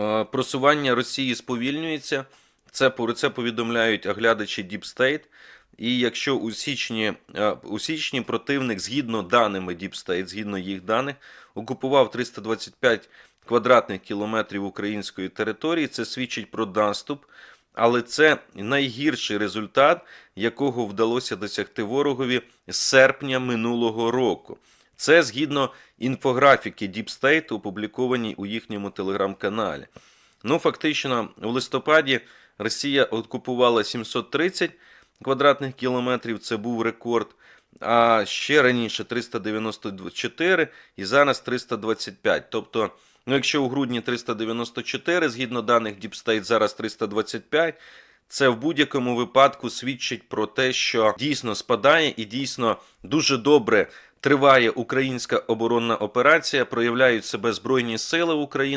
Е, Просування Росії сповільнюється. Це про це повідомляють оглядачі Deep State. І якщо у січні, е, у січні противник, згідно даними Deep State, згідно їх даних, окупував 325 квадратних кілометрів української території, це свідчить про наступ. Але це найгірший результат, якого вдалося досягти ворогові з серпня минулого року. Це згідно інфографіки Deep State, опублікованій у їхньому телеграм-каналі. Ну, фактично, в листопаді Росія окупувала 730 квадратних кілометрів, це був рекорд. А ще раніше 394 і зараз 325. Тобто, ну, якщо у грудні 394, згідно даних Deep State, зараз 325, це в будь-якому випадку свідчить про те, що дійсно спадає і дійсно дуже добре триває українська оборонна операція, проявляють себе Збройні сили України.